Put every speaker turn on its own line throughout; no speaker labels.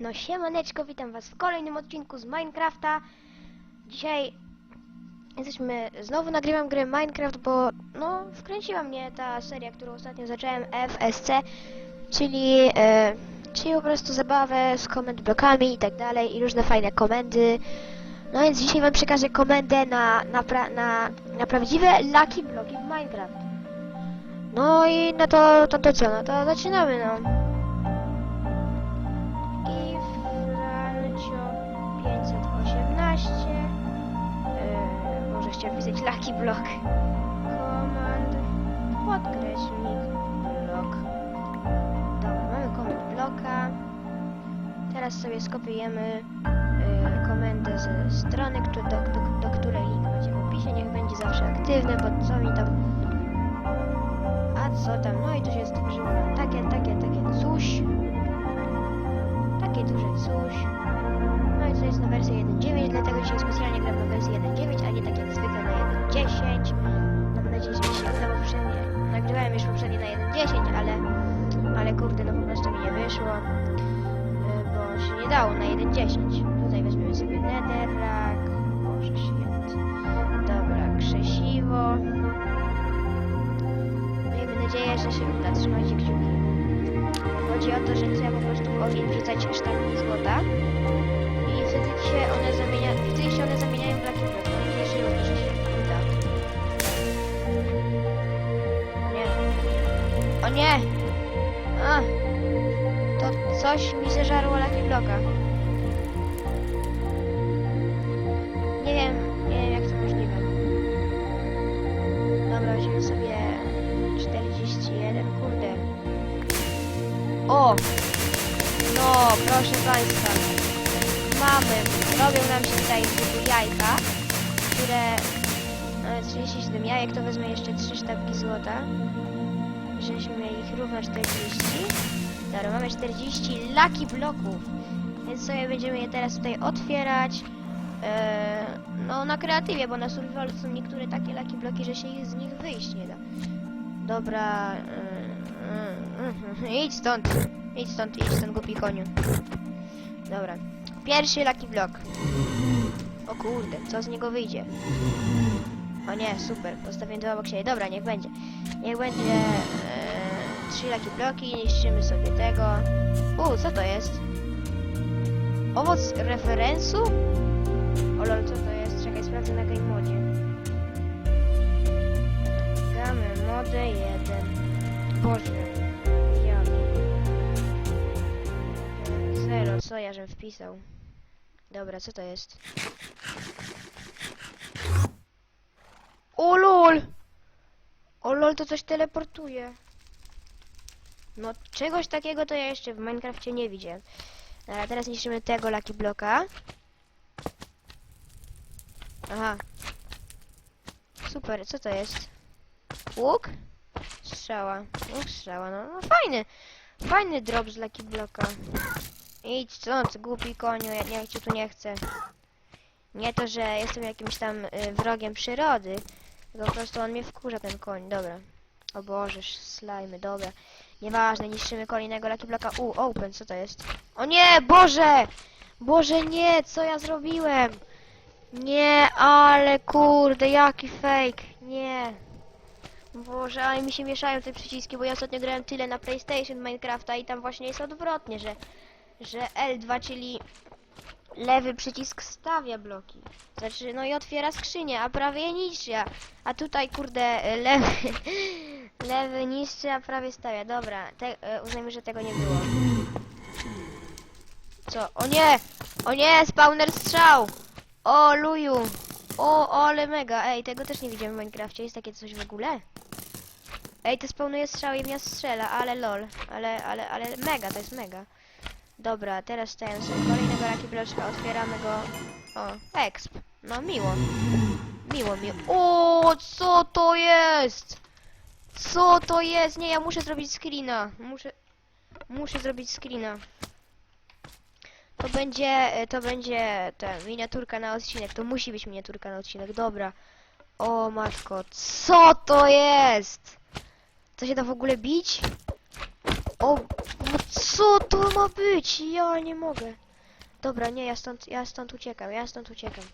No siemaneczko, witam was w kolejnym odcinku z Minecrafta. Dzisiaj jesteśmy, znowu nagrywam grę Minecraft, bo no wkręciła mnie ta seria, którą ostatnio zacząłem, FSC, czyli, e, czyli po prostu zabawę z komend blokami i tak dalej i różne fajne komendy. No więc dzisiaj wam przekażę komendę na, na, pra, na, na prawdziwe Lucky Bloki w Minecraft. No i no to, to, to co, no to zaczynamy no. Lucky Block Komand Podkreślnik Block Dobra, mamy komend bloka Teraz sobie skopiujemy yy, komendę ze strony, do, do, do której link macie w opisie Niech będzie zawsze aktywny, bo co mi tam a co tam? No i tu się stworzyło takie, takie, takie coś. Takie duże coś. No i to jest na wersję 1.9, dlatego dzisiaj specjalnie bo się nie dało na 1.10. Tutaj weźmiemy sobie netherrack, Boże święty. Dobra, krzesiwo. Miejmy nadzieję, że się uda. Trzymajcie kciuki. Chodzi o to, że chcę po prostu w ogień wrzucać sztabki złota i wtedy się one zamienia, wtedy się one zamieniają w. Mam nadzieję, że się uda. Nie. O nie! Coś mi zeżarło Lucky Blocka. Nie wiem, nie wiem jak to możliwe. Dobra, weźmiemy sobie 41, kurde. O! No, proszę Państwa. Mamy, robią nam się tutaj jajka, które... e, 37 jajek, to wezmę jeszcze 3 sztabki złota. Żeśmy ich równo 40. Dobra, mamy 40 laki bloków. Więc sobie będziemy je teraz tutaj otwierać. E, no na kreatywie, bo na survival są niektóre takie laki bloki, że się z nich wyjść nie da. Dobra. e, e, e, idź stąd. Idź stąd, idź stąd, głupi koniu. Dobra. Pierwszy laki blok. O kurde, co z niego wyjdzie? O nie, super. Postawię dwa obok siebie. Dobra, niech będzie. Niech będzie trzy laki bloki. Niszczymy sobie tego. U, co to jest? Owoc referensu? O lol, co to jest? Czekaj, sprawdzę na game modzie. Gamy mode 1. Boże. Ja. Zero, co ja żem wpisał? Dobra, co to jest? O lol! O lol, to coś teleportuje. No, czegoś takiego to ja jeszcze w Minecrafcie nie widziałem. Dobra, teraz niszczymy tego Lucky Bloka. Aha. Super, co to jest? Łuk? Strzała. Łuk, strzała, no, no fajny. Fajny drop z Lucky Bloka. Idź stąd, głupi koniu, ja, ja cię tu nie chcę. Nie to, że jestem jakimś tam y, wrogiem przyrody, tylko po prostu on mnie wkurza, ten koń, dobra. O Boże, slajmy, dobra. Nieważne, niszczymy kolejnego Lucky Bloka. U, open, co to jest? O nie, Boże! Boże, nie, co ja zrobiłem? Nie, ale kurde, jaki fake. Nie. Boże, ale mi się mieszają te przyciski, bo ja ostatnio grałem tyle na PlayStation Minecrafta i tam właśnie jest odwrotnie, że, że L2, czyli lewy przycisk stawia bloki. Znaczy, no i otwiera skrzynię, a prawie je niszczy. A tutaj, kurde, lewy, lewy niszczy, a prawie stawia. Dobra, te, e, uznajmy, że tego nie było. Co? O nie! O nie! Spawner strzał! O, luju! O, ale mega! Ej, tego też nie widziałem w Minecrafcie. Jest takie coś w ogóle? Ej, to spawnuje strzały i mnie strzela, ale lol. Ale, ale, ale mega, to jest mega. Dobra, teraz staję sobie kolejnego Lucky Bloczka, otwieramy go. O, exp. No, miło. Miło mi. O, co to jest? Co to jest? Nie, ja muszę zrobić screena. Muszę, muszę zrobić screena. To będzie, to będzie ta miniaturka na odcinek. To musi być miniaturka na odcinek. Dobra. O matko, co to jest? To się da w ogóle bić? O, no co to ma być? Ja nie mogę. Dobra, nie, ja stąd, ja stąd uciekam, ja stąd uciekam.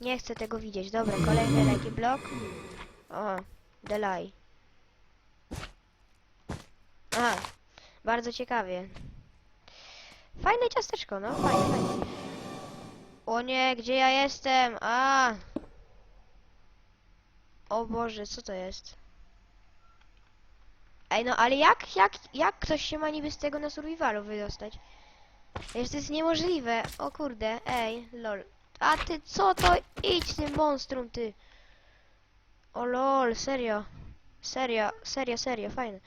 Nie chcę tego widzieć. Dobra, kolejny Lucky Block. O, Delay. A, bardzo ciekawie. Fajne ciasteczko, no, fajne, fajne. O nie, gdzie ja jestem? A! O Boże, co to jest? Ej, no ale jak, jak, jak ktoś się ma niby z tego na survivalu wydostać? Przecież to jest niemożliwe. O kurde, ej, lol. A ty co to? Idź tym monstrum, ty. O lol, serio. Serio, serio, serio, fajne.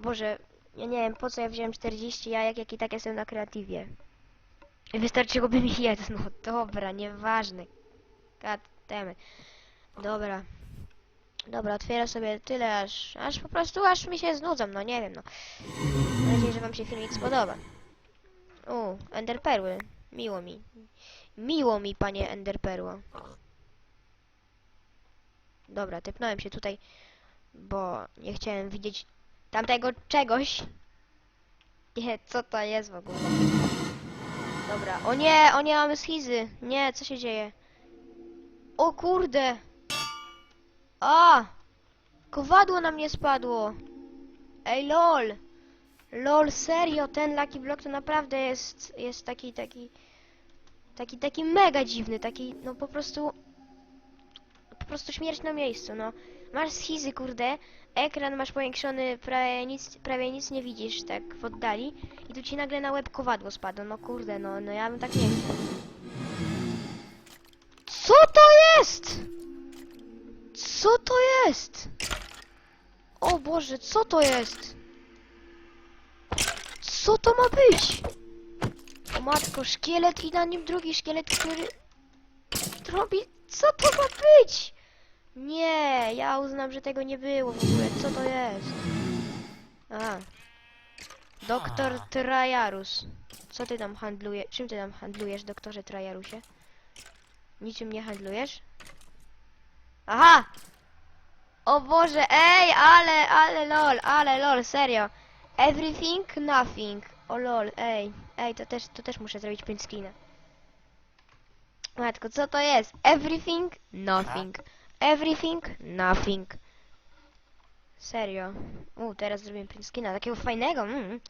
Boże, ja nie wiem po co ja wziąłem 40 jajek, jak i tak jestem na kreatywie. Wystarczyłoby mi jedno. Dobra, nieważne. It. Dobra. Dobra, otwieram sobie tyle, aż, aż po prostu, aż mi się znudzą, no nie wiem, no. Mam nadzieję, że wam się filmik spodoba. U, enderperły. Miło mi. Miło mi, panie enderperło. Dobra, typnąłem się tutaj, bo nie chciałem widzieć tamtego czegoś. Nie, co to jest w ogóle? Dobra, o nie, o nie, mamy schizy. Nie, co się dzieje? O kurde! A! Kowadło na mnie spadło! Ej, lol! Lol, serio, ten Lucky Block to naprawdę jest, jest taki, taki, taki, taki mega dziwny, taki, no po prostu, po prostu śmierć na miejscu, no. Masz schizy, kurde, ekran masz powiększony, prawie nic, prawie nic nie widzisz, tak w oddali i tu ci nagle na łeb kowadło spadło, no kurde, no, no ja bym tak nie chciał. Co to jest? Co to jest? O Boże, co to jest? Co to ma być? O matko, szkielet i na nim drugi szkielet, który robi... Co to ma być? Nie, ja uznam, że tego nie było w ogóle. Co to jest? A. Doktor Trajarus. Co ty tam handlujesz? Czym ty tam handlujesz, doktorze Trajarusie? Niczym nie handlujesz? Aha! O Boże, ej, ale, ale lol, ale lol, serio. Everything, nothing. O lol, ej, ej, to też, to też muszę zrobić print screena. Matko, co to jest? Everything, nothing. Everything, nothing. Serio. U, teraz zrobię print screena, takiego fajnego, mm.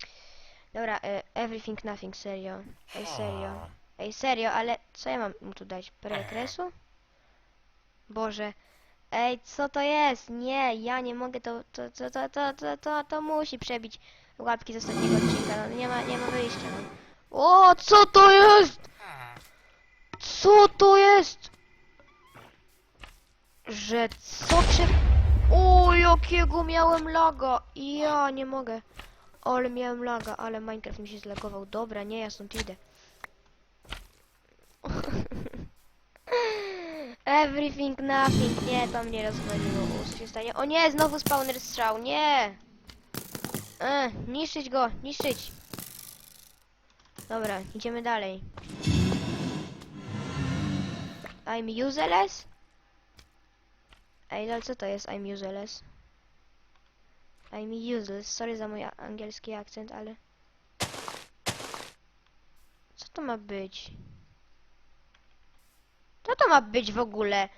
Dobra, e, everything, nothing, serio. Ej, serio. Ej, serio, ale co ja mam mu tu dać? Prekresu? Boże. Ej, co to jest? Nie, ja nie mogę, to, to, to, to, to, to, to, to musi przebić łapki z ostatniego odcinka, no nie ma, nie ma wyjścia, no. O, co to jest? Co to jest? Że co prze... O, jakiego miałem laga! Ja nie mogę. Ale miałem laga, ale Minecraft mi się zlagował. Dobra, nie, ja stąd idę. Everything, nothing. Nie, to mnie rozwaliło. Co się stanie? O nie, znowu spawner strzał. Nie! E, niszczyć go, niszczyć. Dobra, idziemy dalej. I'm useless? Ej, lol, co to jest I'm useless? I'm useless. Sorry za mój a- angielski akcent, ale... Co to ma być? Co to ma być w ogóle?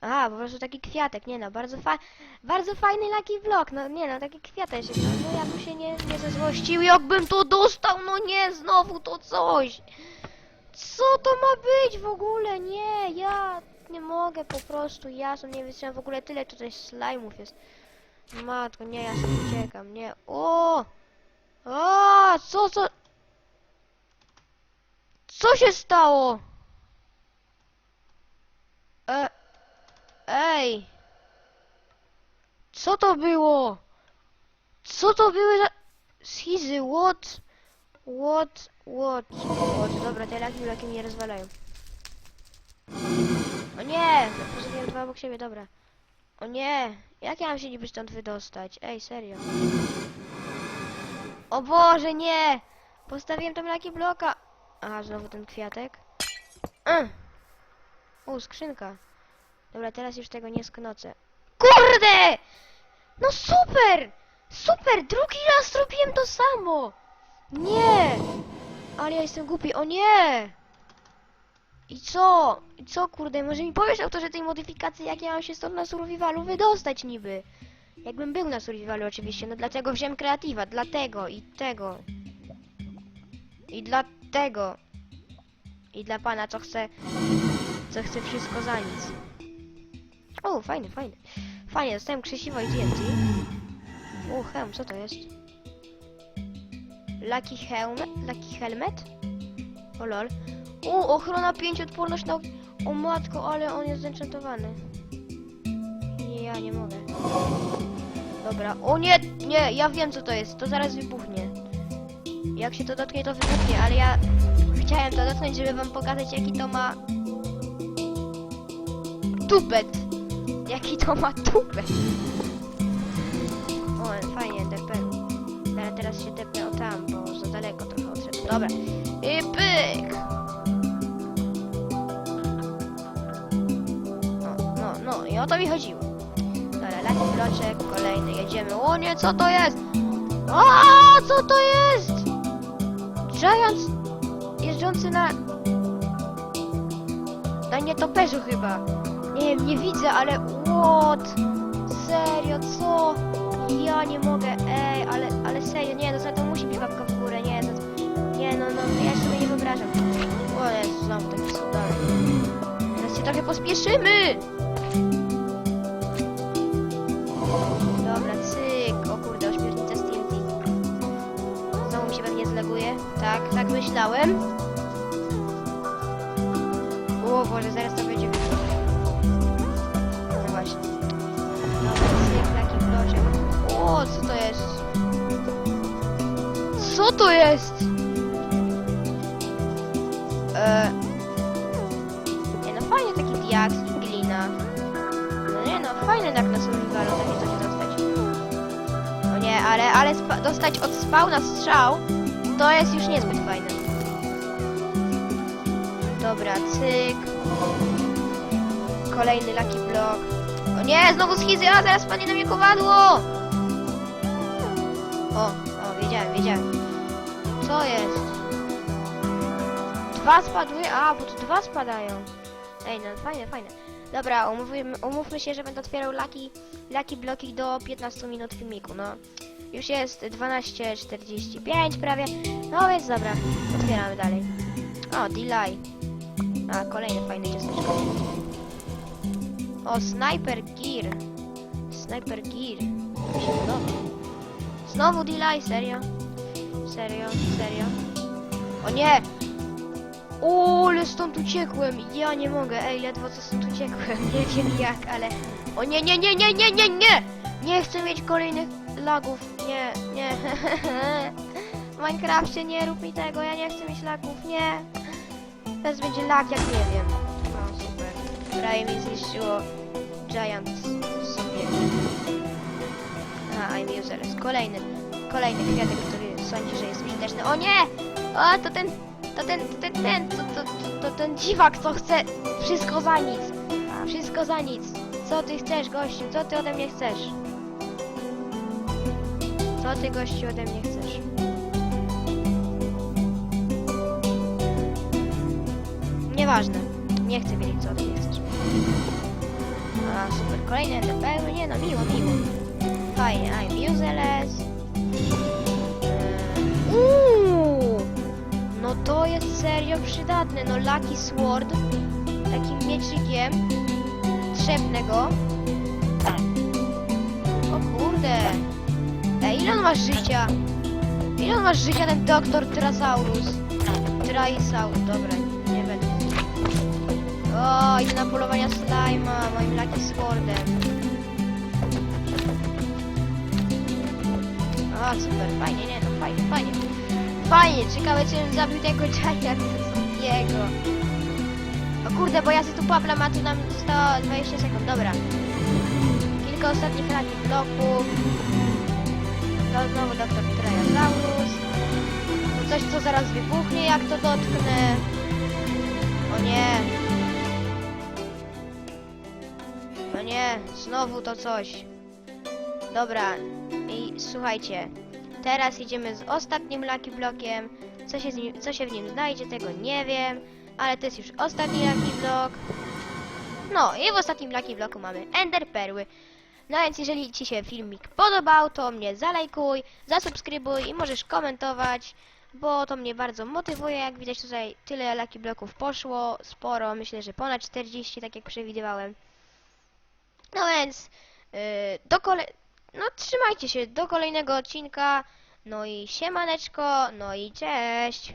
Aha, po prostu taki kwiatek, nie no, bardzo fa bardzo fajny Lucky Block, no nie no, taki kwiateczek, no, no ja bym się nie, nie zezłościł, jakbym to dostał, no nie, znowu to coś. Co to ma być w ogóle? Nie, ja nie mogę po prostu, ja sam nie wytrzymam w ogóle tyle tutaj slajmów jest. Matko, nie, ja sobie uciekam, nie, o! O, co, co? Co się stało? E, ej! Co to było? Co to były za... Schizy, what? What? What? What? Dobra, te laki laki mnie rozwalają. O nie! Postawiłem dwa obok siebie, dobra. O nie! Jak ja mam się niby stąd wydostać? Ej, serio. O Boże, nie! Postawiłem tam laki bloka. Aha, znowu ten kwiatek. Mm. O, skrzynka. Dobra, teraz już tego nie sknocę. Kurde! No super! Super, drugi raz zrobiłem to samo! Nie! Ale ja jestem głupi, o nie! I co? I co kurde, może mi powiesz autorze tej modyfikacji, jak ja mam się stąd na survivalu wydostać niby? Jakbym był na survivalu oczywiście, no dlatego wziąłem kreatywa, dlatego i tego. I dlatego. I dla pana, co chce, co chce wszystko za nic. O, fajny, fajny. Fajnie, dostałem krzesiwo i TNT. O, hełm, co to jest? Lucky helmet? Lucky helmet? O lol. O, ochrona 5, odporność na... O matko, ale on jest zenchantowany. Ja nie mogę. Dobra, o nie, nie, ja wiem co to jest, to zaraz wybuchnie. Jak się to dotknie, to wybuchnie, ale ja chciałem to dotknąć, żeby wam pokazać jaki to ma... Tupet! Jaki to ma tupet! O, fajnie, DP. Ale teraz się tepnę o tam, bo za daleko trochę odszedł. Dobra. O to mi chodziło. Dobra, laki bloczek, kolejny, jedziemy. O nie, co to jest? A, co to jest? Giant jeżdżący na... Na nietoperzu chyba. Nie wiem, nie widzę, ale what? Serio, co? Ja nie mogę, ej, ale, ale serio, nie, no za to musi być łapka w górę, nie, no, nie, no, no, ja sobie nie wyobrażam. O Jezu, znowu taki cudowny. Teraz się trochę pospieszymy! Tak, myślałem. O Boże, zaraz to będzie. No właśnie. Dobra, cyk, taki bloczek. O, co to jest? Co to jest? E... Nie no, fajnie taki diaks i glina. No nie no, fajne tak na survivalu takie coś dostać. O nie, ale, ale dostać od spawna strzał, to jest już niezbyt fajne. Dobra, cyk. Kolejny lucky block. O nie, znowu schizy, a zaraz spadnie na mnie kowadło! O, o, wiedziałem, wiedziałem. Co jest? Dwa spadły? A, bo tu dwa spadają. Ej, no fajne, fajne. Dobra, umówmy, umówmy się, że będę otwierał laki, laki bloki do 15 minut filmiku, no. Już jest 12.45 prawie. No więc dobra, otwieramy dalej. O, delay. A, kolejne fajne ciasteczko. O, Sniper Gear. Sniper Gear. Znowu delay, serio? Serio, serio? O nie! O, ale stąd uciekłem! Ja nie mogę, ej, ledwo co stąd uciekłem. Nie wiem jak, ale... O nie, nie, nie, nie, nie, nie, nie! Nie chcę mieć kolejnych lagów. Nie, nie. W Minecrafcie nie rób mi tego, ja nie chcę mieć lagów, nie. Teraz będzie lag, jak nie wiem. No, super. Prawie mi zniszczyło Giant sobie. Aha, I'm useless. Kolejny, kolejny kwiatek, który sądzi, że jest użyteczny. O nie! O, to ten, to ten, ten, ten, to, to, to, to ten dziwak, co chce wszystko za nic. Wszystko za nic. Co ty chcesz, gościu? Co ty ode mnie chcesz? Co ty, gościu, ode mnie chcesz? Nieważne. Nie chcę wiedzieć, co ode mnie chcesz. A, super. Kolejny NDP. Nie no, miło, miło. Fajnie, I'm useless. Eee, Uuu! To jest serio przydatne. No Lucky Sword. Takim mieczykiem. Trzepnę go. O kurde. Ej, ile on ma życia? Ile on ma życia ten doktor Trasaurus? Traisaurus, dobra, nie będę. O, idę na polowania slajma moim Lucky Swordem. O, super, fajnie, nie no, fajnie, fajnie. Fajnie, ciekawe czy bym zabił tego Giant jego. O kurde, bo ja tu paplam, a tu nam zostało 20 sekund, dobra. Kilka ostatnich Lucky bloków. No znowu doktor Triasaurus. To coś, co zaraz wybuchnie, jak to dotknę. O nie. O nie, znowu to coś. Dobra, i słuchajcie, teraz idziemy z ostatnim Lucky Blockiem. Co się, nim, co się w nim znajdzie, tego nie wiem, ale to jest już ostatni Lucky Block. No i w ostatnim Lucky Blocku mamy Ender Perły. No więc jeżeli Ci się filmik podobał, to mnie zalajkuj, zasubskrybuj i możesz komentować, bo to mnie bardzo motywuje. Jak widać tutaj tyle Lucky Blocków poszło, sporo, myślę, że ponad 40, tak jak przewidywałem. No więc yy, do kole... No trzymajcie się do kolejnego odcinka. No i siemaneczko, no i cześć.